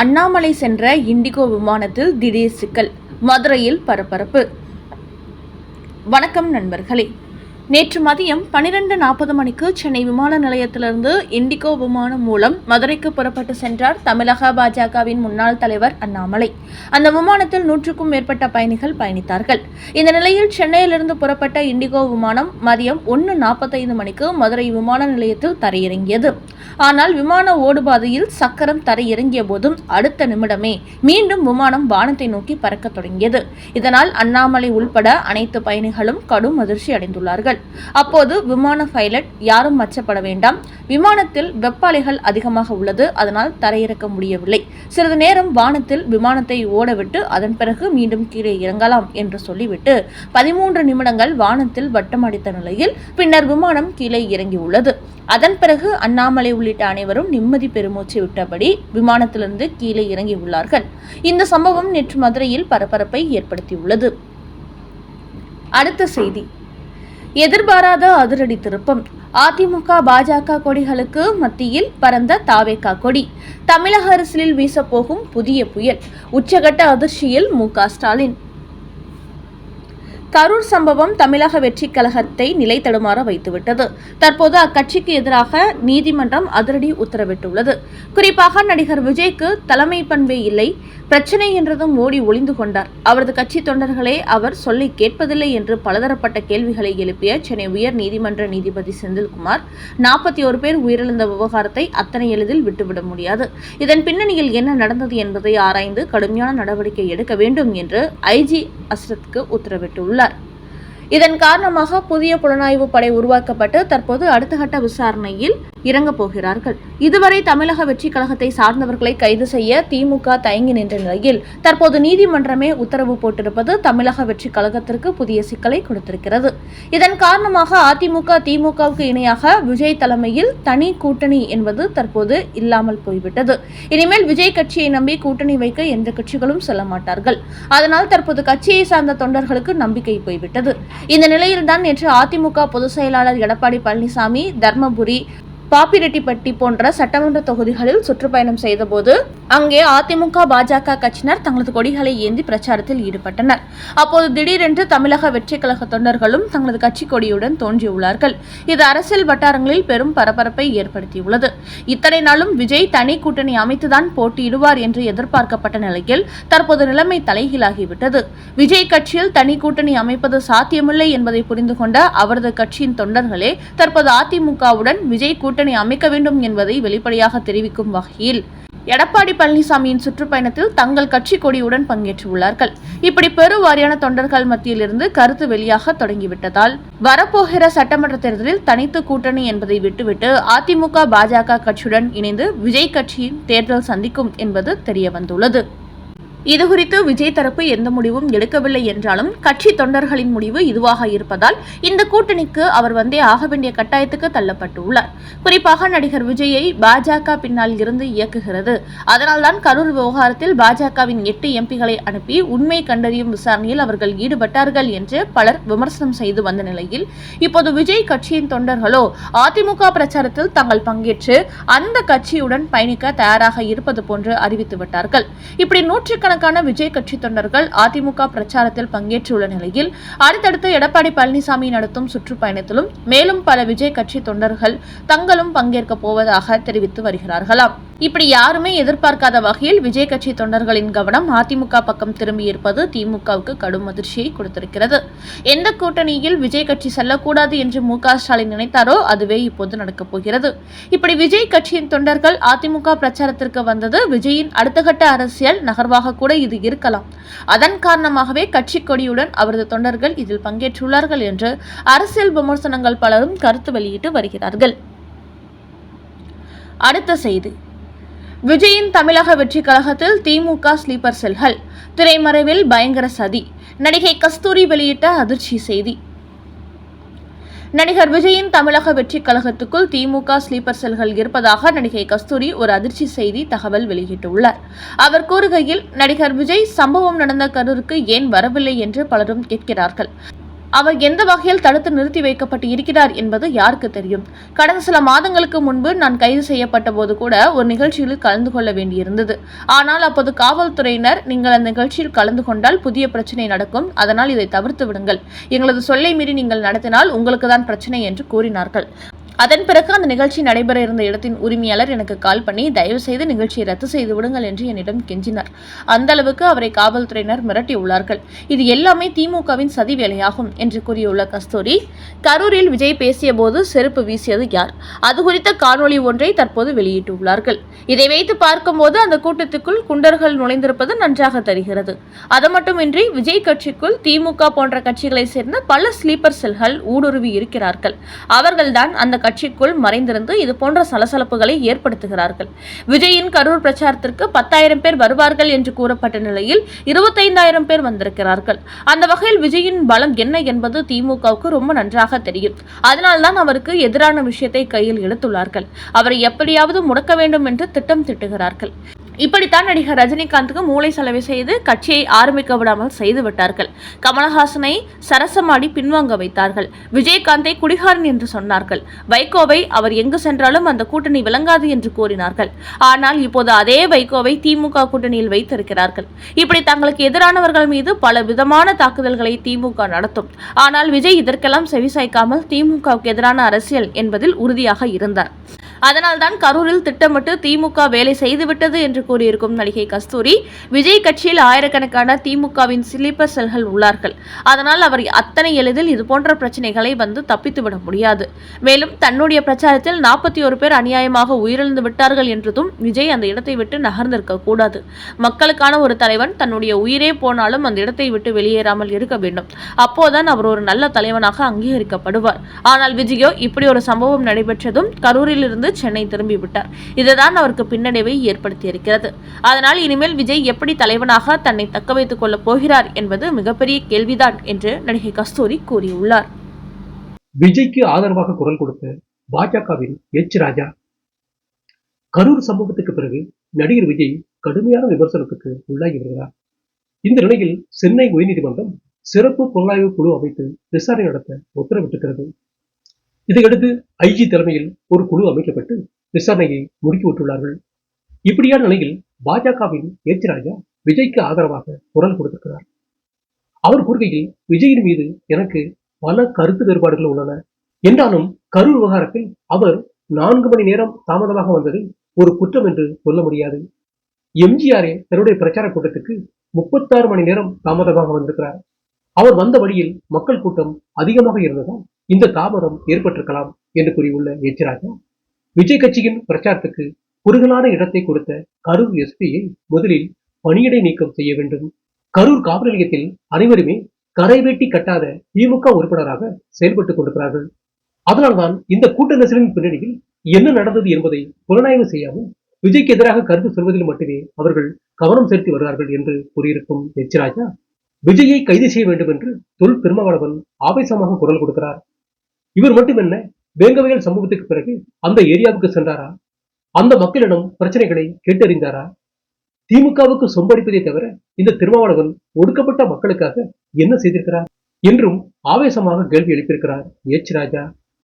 அண்ணாமலை சென்ற இண்டிகோ விமானத்தில் திடீர் சிக்கல். மதுரையில் பரபரப்பு. வணக்கம் நண்பர்களே. நேற்று மதியம் பனிரெண்டு நாற்பது மணிக்கு சென்னை விமான நிலையத்திலிருந்து இண்டிகோ விமானம் மூலம் மதுரைக்கு புறப்பட்டு சென்றார் தமிழக பாஜகவின் முன்னாள் தலைவர் அண்ணாமலை. அந்த விமானத்தில் நூற்றுக்கும் மேற்பட்ட பயணிகள் பயணித்தார்கள். இந்த நிலையில் சென்னையிலிருந்து புறப்பட்ட இண்டிகோ விமானம் மதியம் ஒன்று நாற்பத்தைந்து மணிக்கு மதுரை விமான நிலையத்தில் தரையிறங்கியது. ஆனால் விமான ஓடுபாதையில் சக்கரம் தரையிறங்கிய போதும் அடுத்த நிமிடமே மீண்டும் விமானம் வானத்தை நோக்கி பறக்கத் தொடங்கியது. இதனால் அண்ணாமலை உள்பட அனைத்து பயணிகளும் கடும் அதிர்ச்சி அடைந்துள்ளார்கள் அப்போது விமான பைலட் யாரும் மச்சப்பட வேண்டாம். விமானத்தில் வெப்ப அலைகள் அதிகமாக உள்ளது அதனால் தரையிறக்க முடியவில்லை. சிறிது நேரம் வானத்தில் விமானத்தை ஓடவிட்டு அதன் பிறகு மீண்டும் கீழே இறங்கலாம் என்று சொல்லிவிட்டு பதிமூன்று நிமிடங்கள் வானத்தில் வட்டம் அடித்த நிலையில் பின்னர் விமானம் கீழே இறங்கியுள்ளது. அதன் பிறகு அண்ணாமலை உள்ளிட்ட அனைவரும் நிம்மதி பெருமூச்சு விட்டபடி விமானத்திலிருந்து கீழே இறங்கியுள்ளார்கள். இந்த சம்பவம் நேற்று மதுரையில் பரபரப்பை ஏற்படுத்தியுள்ளது. அடுத்த செய்தி. எதிர்பாராத அதிரடி திருப்பம். அதிமுக பாஜக கொடிகளுக்கு மத்தியில் பறந்த தாவேகா கொடி. தமிழக அரசியலில் வீசப்போகும் புதிய புயல். உச்சகட்ட அதிர்ச்சியில் மு ஸ்டாலின். கரூர் சம்பவம் தமிழக வெற்றிக் கழகத்தை நிலை தடுமாற வைத்துவிட்டது. தற்போது அக்கட்சிக்கு எதிராக நீதிமன்றம் அதிரடி உத்தரவிட்டுள்ளது. குறிப்பாக நடிகர் விஜய்க்கு தலைமை பண்பே இல்லை. பிரச்சனை என்றதும் மோடி ஒளிந்து கொண்டார். அவரது கட்சி தொண்டர்களே அவர் சொல்லி கேட்பதில்லை என்று பலதரப்பட்ட கேள்விகளை எழுப்பிய சென்னை உயர் நீதிமன்ற நீதிபதி செந்தில்குமார் நாற்பத்தி ஒரு பேர் உயிரிழந்த விவகாரத்தை அத்தனை எளிதில் விட்டுவிட முடியாது. இதன் பின்னணியில் என்ன நடந்தது என்பதை ஆராய்ந்து கடுமையான நடவடிக்கை எடுக்க வேண்டும் என்று ஐஜி அஸ்ரத்க்கு உத்தரவிட்டுள்ளார். இதன் காரணமாக புதிய புலனாய்வு படை உருவாக்கப்பட்டு தற்போது அடுத்த கட்ட விசாரணையில் இறங்கப் போகிறார்கள். இதுவரை தமிழக வெற்றி கழகத்தை சார்ந்தவர்களை கைது செய்ய திமுக தயங்கி நின்ற நிலையில் தற்போது நீதிமன்றமே உத்தரவு போட்டிருப்பது தமிழக வெற்றி கழகத்திற்கு புதிய சிக்கலை கொடுத்திருக்கிறது. இதன் காரணமாக அதிமுக திமுகவுக்கு இணையாக விஜய் தலைமையில் தனி கூட்டணி என்பது தற்போது இல்லாமல் போய்விட்டது. இனிமேல் விஜய் கட்சியை நம்பி கூட்டணி வைக்க எந்த கட்சிகளும் செல்ல மாட்டார்கள். அதனால் தற்போது கட்சியை சார்ந்த தொண்டர்களுக்கு நம்பிக்கை போய்விட்டது. இந்த நிலையில்தான் நேற்று அதிமுக பொதுச் செயலாளர் எடப்பாடி பழனிசாமி தர்மபுரி பாப்பிரெட்டிப்பட்டி போன்ற சட்டமன்ற தொகுதிகளில் சுற்றுப்பயணம் செய்தபோது அங்கே அதிமுக பாஜக கட்சியினர் தங்களது கொடிகளை ஏந்தி பிரச்சாரத்தில் ஈடுபட்டனர். அப்போது திடீரென்று தமிழக வெற்றி கழக தொண்டர்களும் தங்களது கட்சி கொடியுடன் தோன்றியுள்ளார்கள். இது அரசியல் வட்டாரங்களில் பெரும் பரபரப்பை ஏற்படுத்தியுள்ளது. இத்தனை நாளும் விஜய் தனி கூட்டணி அமைத்துதான் போட்டியிடுவார் என்று எதிர்பார்க்கப்பட்ட நிலையில் தற்போது நிலைமை தலைகீழாகிவிட்டது. விஜய் கட்சியில் தனி கூட்டணி அமைப்பது சாத்தியமில்லை என்பதை புரிந்து கொண்ட அவரது கட்சியின் தொண்டர்களே தற்போது அதிமுகவுடன் விஜய் கூட்டணி அமைக்க வேண்டும் என்பதை வெளிப்படையாக தெரிவிக்கும் வகையில் எடப்பாடி பழனிசாமியின் சுற்றுப்பயணத்தில் தங்கள் கட்சி கொடியுடன் பங்கேற்றுள்ளார்கள். இப்படி பெருவாரியான தொண்டர்கள் மத்தியிலிருந்து கருத்து வெளியாக தொடங்கிவிட்டதால் வரப்போகிற சட்டமன்ற தேர்தலில் தனித்து கூட்டணி என்பதை விட்டுவிட்டு அதிமுக பாஜக கட்சியுடன் இணைந்து விஜய் கட்சியின் தேர்தல் சந்திக்கும் என்பது தெரியவந்துள்ளது. இதுகுறித்து விஜய் தரப்பு எந்த முடிவும் எடுக்கவில்லை என்றாலும் கட்சி தொண்டர்களின் முடிவு இதுவாக இருப்பதால் இந்த கூட்டணிக்கு அவர் வந்தே ஆக வேண்டிய கட்டாயத்துக்கு தள்ளப்பட்டுள்ளார். குறிப்பாக நடிகர் விஜயை பாஜக பின்னால் இருந்து இயக்குகிறது. அதனால்தான் கரூர் விவகாரத்தில் பாஜகவின் எட்டு எம்பிகளை அனுப்பி உண்மை கண்டறியும் விசாரணையில் அவர்கள் ஈடுபட்டார்கள் என்று பலர் விமர்சனம் செய்து வந்த நிலையில் இப்போது விஜய் கட்சியின் தொண்டர்களோ அதிமுக பிரச்சாரத்தில் தங்கள் பங்கேற்று அந்த கட்சியுடன் பயணிக்க தயாராக இருப்பது போன்று அறிவித்து விட்டார்கள் இப்படி நூற்றுக்கணக்கான விஜய் கட்சி தொண்டர்கள் அதிமுக பிரச்சாரத்தில் பங்கேற்றுள்ள நிலையில் அடுத்தடுத்து எடப்பாடி பழனிசாமி நடத்தும் சுற்றுப்பயணத்திலும் மேலும் பல விஜய் கட்சி தொண்டர்கள் தங்களும் பங்கேற்க போவதாக தெரிவித்து வருகிறார்களாம். இப்படி யாருமே எதிர்பார்க்காத வகையில் விஜய் கட்சி தொண்டர்களின் கவனம் அதிமுக பக்கம் திரும்பியிருப்பது திமுகவுக்கு கடும் அதிர்ச்சியை கொடுத்திருக்கிறது. எந்த கூட்டணியில் விஜய் கட்சி செல்லக்கூடாது என்று மு ஸ்டாலின் நினைத்தாரோ அதுவே இப்போது நடக்கப் போகிறது. இப்படி விஜய் கட்சியின் தொண்டர்கள் அதிமுக பிரச்சாரத்திற்கு வந்தது விஜயின் அடுத்த கட்ட அரசியல் நகர்வாக கூட இது இருக்கலாம். அதன் காரணமாகவே கட்சி கொடியுடன் அவரது தொண்டர்கள் இதில் பங்கேற்றுள்ளார்கள் என்று அரசியல் விமர்சனங்கள் பலரும் கருத்து வெளியிட்டு வருகிறார்கள். அடுத்த செய்தி. விஜயின் தமிழக வெற்றி கழகத்தில் திமுக ஸ்லீப்பர் செல்கள். திரைமறைவில் பயங்கர சதி. நடிகை கஸ்தூரி வெளியிட்ட அதிர்ச்சி செய்தி. நடிகர் விஜயின் தமிழக வெற்றி கழகத்துக்குள் திமுக ஸ்லீப்பர் செல்கள் இருப்பதாக நடிகை கஸ்தூரி ஒரு அதிர்ச்சி செய்தி தகவல் வெளியிட்டுள்ளார். அவர் கூறுகையில் நடிகர் விஜய் சம்பவம் நடந்த கரூருக்கு ஏன் வரவில்லை என்று பலரும் கேட்கிறார்கள். அவர் எந்த வகையில் தடுத்து நிறுத்தி வைக்கப்பட்டு இருக்கிறார் என்பது யாருக்கு தெரியும்? கடந்த சில மாதங்களுக்கு முன்பு நான் கைது செய்யப்பட்ட போது கூட ஒரு நிகழ்ச்சியில் கலந்து கொள்ள வேண்டியிருந்தது. ஆனால் அப்போது காவல்துறையினர் நீங்கள் அந்த நிகழ்ச்சியில் கலந்து கொண்டால் புதிய பிரச்சனை நடக்கும். அதனால் இதை தவிர்த்து விடுங்கள். எங்களது சொல்லை மீறி நீங்கள் நடத்தினால் உங்களுக்கு தான் பிரச்சனை என்று கூறினார்கள். அதன் பிறகு அந்த நிகழ்ச்சி நடைபெற இருந்த இடத்தின் உரிமையாளர் எனக்கு கால் பண்ணி தயவு செய்து நிகழ்ச்சியை ரத்து செய்து விடுங்கள் என்று என்னிடம் கெஞ்சினார். அந்த அளவுக்கு அவரை காவல்துறையினர் மிரட்டியுள்ளார்கள் இது எல்லாமே திமுகவின் சதி வேலையாகும் என்று கூறியுள்ள கஸ்தூரி கரூரில் விஜய் பேசிய போது செருப்பு வீசியது யார்? அது குறித்த காணொளி ஒன்றை தற்போது வெளியிட்டுள்ளார்கள். இதை வைத்து பார்க்கும்போது அந்த கூட்டத்துக்குள் குண்டர்கள் நுழைந்திருப்பது நன்றாக தெரிகிறது. அது மட்டுமின்றி விஜய் கட்சிக்குள் திமுக போன்ற கட்சிகளை சேர்ந்த பல ஸ்லீப்பர் செல்கள் ஊடுருவி இருக்கிறார்கள். அவர்கள்தான் அந்த கட்சிக்குள் மறைந்திருந்து இது போன்ற சலசலப்புகளை ஏற்படுத்துகிறார்கள். விஜயின் கரூர் பிரச்சாரத்திற்கு பத்தாயிரம் பேர் வருவார்கள் என்று கூறப்பட்ட நிலையில் இருபத்தைந்தாயிரம் பேர் வந்திருக்கிறார்கள். அந்த வகையில் விஜயின் பலம் என்ன என்பது திமுகவுக்கு ரொம்ப நன்றாக தெரியும். அதனால்தான் அவருக்கு எதிரான விஷயத்தை கையில் எடுத்துள்ளார்கள். அவரை எப்படியாவது முடக்க வேண்டும் என்று திட்டம் திட்டுகிறார்கள். இப்படித்தான் நடிகர் ரஜினிகாந்துக்கு மூளை செலவு செய்து கட்சியை ஆரம்பிக்க விடாமல் செய்து விட்டார்கள். கமலஹாசனை சரசமாடி பின்வாங்க வைத்தார்கள். விஜயகாந்தை குடிகாரன் என்று சொன்னார்கள். வைகோவை அவர் எங்கு சென்றாலும் அந்த கூட்டணி விளங்காது என்று கூறினார்கள். ஆனால் இப்போது அதே வைகோவை திமுக கூட்டணியில் வைத்திருக்கிறார்கள். இப்படி தங்களுக்கு எதிரானவர்கள் மீது பல விதமான தாக்குதல்களை திமுக நடத்தும். ஆனால் விஜய் இதற்கெல்லாம் செவிசாய்க்காமல் திமுகவுக்கு எதிரான அரசியல் என்பதில் உறுதியாக இருந்தார். அதனால்தான் கரூரில் திட்டமிட்டு திமுக வேலை செய்துவிட்டது என்று கூறியிருக்கும் நடிகை கஸ்தூரி விஜய் கட்சியில் ஆயிரக்கணக்கான திமுகவின் ஸ்லீப்பர் செல்கள் உள்ளார்கள். அதனால் அவர் அத்தனை எளிதில் இதுபோன்ற பிரச்சனைகளை வந்து தப்பித்துவிட முடியாது. மேலும் தன்னுடைய பிரச்சாரத்தில் நாற்பத்தி ஒரு பேர் அநியாயமாக உயிரிழந்து விட்டார்கள் என்றதும் விஜய் அந்த இடத்தை விட்டு நகர்ந்திருக்க கூடாது. மக்களுக்கான ஒரு தலைவன் தன்னுடைய உயிரே போனாலும் அந்த இடத்தை விட்டு வெளியேறாமல் இருக்க வேண்டும். அப்போதான் அவர் ஒரு நல்ல தலைவனாக அங்கீகரிக்கப்படுவார். ஆனால் விஜயோ இப்படி ஒரு சம்பவம் நடைபெற்றதும் கரூரில் இருந்து சென்னை திரும்பி விட்டார் இதுதான் அவருக்கு பின்னடைவை ஏற்படுத்தியிருக்கிறது. அதனால் இனிமேல் விஜய் எப்படி தலைவனாக தன்னை தக்க வைத்துக் கொள்ளப் போகிறார் என்பது மிகப்பெரிய கேள்விதான் என்று நடிகை கஸ்தூரி கூறியுள்ளார். விஜய்க்கு ஆதரவாக குரல் கொடுத்த பாஜகவின் எச் ராஜா கரூர் சம்பவத்துக்கு பிறகு நடிகர் விஜய் கடுமையான விமர்சனத்துக்கு உள்ளாகி வருகிறார். இந்த நிலையில் சென்னை உயர்நீதிமன்றம் சிறப்பு புலனாய்வு குழு அமைத்து விசாரணை நடத்த உத்தரவிட்டிருக்கிறது. இதையடுத்து ஐஜி தலைமையில் ஒரு குழு அமைக்கப்பட்டு விசாரணையை முடுக்கிவிட்டுள்ளார்கள். இப்படியான நிலையில் பாஜகவின் ஏச்சிராஜா விஜய்க்கு ஆதரவாக குரல் கொடுத்திருக்கிறார். அவர் கூறுகையில் விஜயின் மீது எனக்கு பல கருத்து வேறுபாடுகள் உள்ளன. என்றாலும் கரூர் விவகாரத்தில் அவர் நான்கு மணி நேரம் தாமதமாக வந்தது ஒரு குற்றம் என்று சொல்ல முடியாது. எம்ஜிஆரே தன்னுடைய பிரச்சார கூட்டத்துக்கு முப்பத்தாறு மணி நேரம் தாமதமாக வந்திருக்கிறார். அவர் வந்த வழியில் மக்கள் கூட்டம் அதிகமாக இருந்ததால் இந்த தாமதம் ஏற்பட்டிருக்கலாம் என்று கூறியுள்ள எச் விஜய் கட்சியின் பிரச்சாரத்துக்கு குறுகலான இடத்தை கொடுத்த கரூர் எஸ்பியை முதலில் பணியிடை நீக்கம் செய்ய வேண்டும். கரூர் காவல் நிலையத்தில் அனைவருமே கரை வெட்டி கட்டாத திமுக உறுப்பினராக செயல்பட்டுக் கொண்டிருக்கிறார்கள். அதனால்தான் இந்த கூட்ட நெரிசலின் பின்னணியில் என்ன நடந்தது என்பதை புலனாய்வு செய்யாமல் விஜய்க்கு எதிராக கருத்து சொல்வதில் மட்டுமே அவர்கள் கவனம் செலுத்தி வருகிறார்கள் என்று கூறியிருக்கும் எச்சராஜா விஜயை கைது செய்ய வேண்டும் என்று தொல் திருமாவளவன் ஆவேசமாக குரல் கொடுக்கிறார். இவர் மட்டும் என்ன வேங்கவையல் சம்பவத்துக்கு பிறகு அந்த ஏரியாவுக்கு சென்றாரா? அந்த மக்களிடம் பிரச்சனைகளை கேட்டறிந்தாரா? திமுகவுக்கு சொம்படிப்பதை தவிர இந்த திருமாவளவன் ஒடுக்கப்பட்ட மக்களுக்காக என்ன செய்திருக்கிறார்? என்றும் ஆவேசமாக கேள்வி எழுப்பியிருக்கிறார் எச் ராஜா